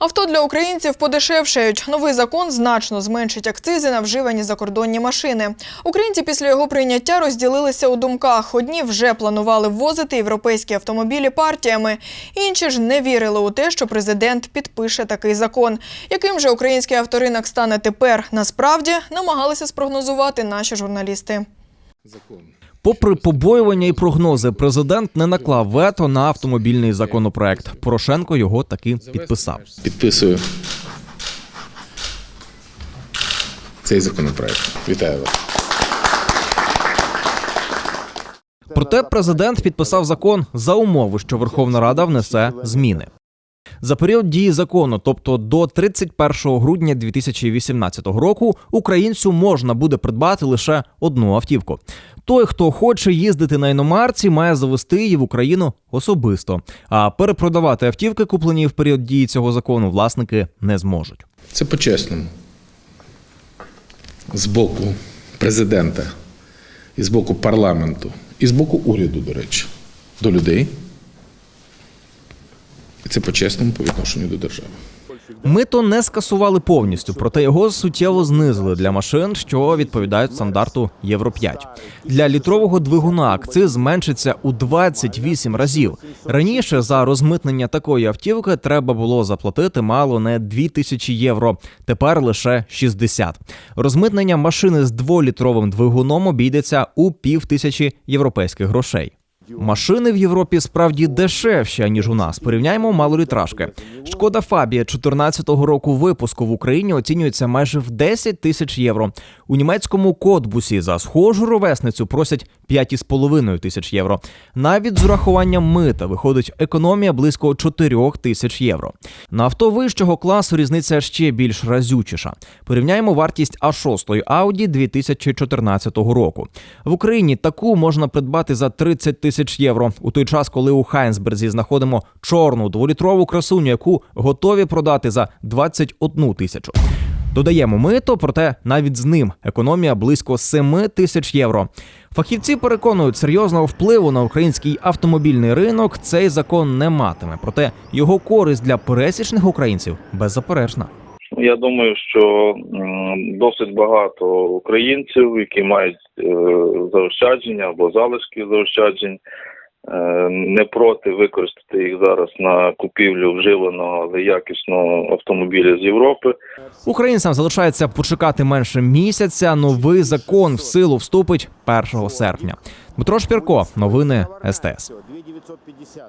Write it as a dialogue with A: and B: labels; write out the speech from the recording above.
A: Авто для українців подешевшають. Новий закон значно зменшить акцизи на вживані закордонні машини. Українці після його прийняття розділилися у думках. Одні вже планували ввозити європейські автомобілі партіями, інші ж не вірили у те, що президент підпише такий закон. Яким же український авторинок стане тепер? Насправді намагалися спрогнозувати наші журналісти.
B: Попри побоювання і прогнози, президент не наклав вето на автомобільний законопроект. Порошенко його таки підписав.
C: Підписую цей законопроект. Вітаю вас.
B: Проте президент підписав закон за умови, що Верховна Рада внесе зміни. За період дії закону, тобто до 31 грудня 2018 року, українцю можна буде придбати лише одну автівку. Той, хто хоче їздити на іномарці, має завести її в Україну особисто. А перепродавати автівки, куплені в період дії цього закону, власники не зможуть.
C: Це по-чесному. З боку президента, і з боку парламенту, і з боку уряду, до речі, до людей. Це по-чесному по відношенню до держави.
B: Мито не скасували повністю, проте його суттєво знизили для машин, що відповідають стандарту Євро 5. Для літрового двигуна акциз зменшиться у 28 разів. Раніше за розмитнення такої автівки треба було заплатити мало не 2000 євро. Тепер лише 60. Розмитнення машини з дволітровим двигуном обійдеться у півтисячі європейських грошей. Машини в Європі справді дешевші ніж у нас. Порівняємо малолітражки. Шкода Фабія 14-го року випуску в Україні оцінюється майже в 10 тисяч євро. У німецькому Котбусі за схожу ровесницю просять 5,5 тисяч євро. Навіть з урахуванням мита виходить економія близько 4 тисяч євро. На авто вищого класу різниця ще більш разючіша. Порівняємо вартість А6 Audi 2014 року. В Україні таку можна придбати за 30 тисяч євро. У той час, коли у Хайнсберзі знаходимо чорну дволітрову красуню, яку готові продати за 21 тисячу. Додаємо мито, проте навіть з ним економія близько 7 тисяч євро. Фахівці переконують, серйозного впливу на український автомобільний ринок цей закон не матиме. Проте його користь для пересічних українців беззаперечна.
D: Я думаю, що досить багато українців, які мають е, заощадження або залишки заощаджень, е, не проти використати їх зараз на купівлю вживаного, але якісного автомобіля з Європи.
B: Українцям залишається почекати менше місяця. Новий закон в силу вступить 1 серпня. Дмитро Шпірко, новини СТС.